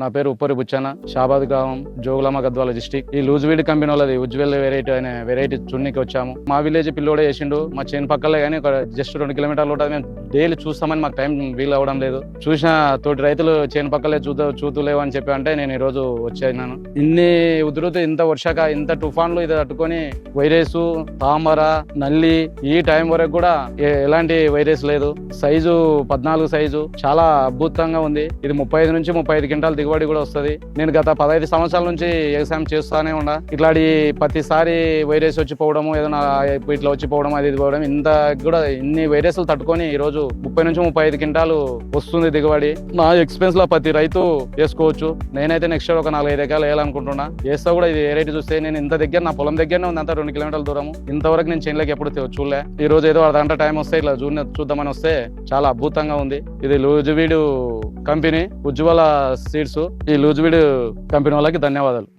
నా పేరు ఉప్పరి బుచ్చన షాబాద్ గ్రామం జోగులమ్మ గద్వాల డిస్టిక్ ఈ లూజ్వీడ్ కంపెనీ వాళ్ళది ఉజ్వెల్ వెరైటీ అనే వెరైటీ చున్నీకి వచ్చాము. మా విలేజ్ పిల్లోడే వేసిండు మా చేను పక్కలే కానీ ఒక జస్ట్ రెండు కిలోమీటర్లు ఉంటుంది మేము డైలీ చూస్తామని మాకు టైం వీలు అవ్వడం లేదు. చూసిన తోటి రైతులు చేను పక్కలే చూద్దా చూతులేవు అని చెప్పి అంటే నేను ఈ రోజు వచ్చాను ఇన్ని ఉధృతి ఇంత వర్షాక ఇంత తుఫాన్లు ఇది తట్టుకొని వైరస్ తామర నల్లి ఈ టైం వరకు కూడా ఎలాంటి వైరస్ లేదు. సైజు పద్నాలుగు సైజు చాలా అద్భుతంగా ఉంది. ఇది ముప్పై ఐదు నుంచి ముప్పై ఐదు క్వింటాలు దిగుబడి కూడా వస్తుంది. నేను గత పదహైదు సంవత్సరాల నుంచి వ్యవసాయం చేస్తూనే ఉన్నా. ఇట్లాంటి ప్రతిసారి వైరస్ వచ్చిపోవడము ఏదైనా ఇట్లా వచ్చిపోవడం అది ఇది పోవడం ఇంత కూడా ఇన్ని వైరస్లు తట్టుకొని ఈ రోజు ముప్పై నుంచి ముప్పై ఐదు క్వింటాలు వస్తుంది దిగుబడి. నా ఎక్స్పెన్స్లో ప్రతి రైతు వేసుకోవచ్చు. నేనైతే నెక్స్ట్ ఇయర్ ఒక నాలుగైదు ఎకరాలు వేయాలనుకుంటున్నా. వేస్తా కూడా ఇది వెరైటీ చూస్తే నేను ఇంత దగ్గర నా పొలం దగ్గరనే ఉంది అంత రెండు కిలోమీటర్ల దూరం ఇంతవరకు నేను చేనులోకి ఎప్పుడు చూడలే. ఈ రోజు ఏదో అర్ధగంట టైం వస్తే ఇట్లా చూడ చూద్దామని వస్తే చాలా అద్భుతంగా ఉంది. ఇది లూజువీడు కంపెనీ ఉజ్వల సీడ్స్ ఈ లూజ్విడ్ కంపెనీ వాళ్ళకి ధన్యవాదాలు.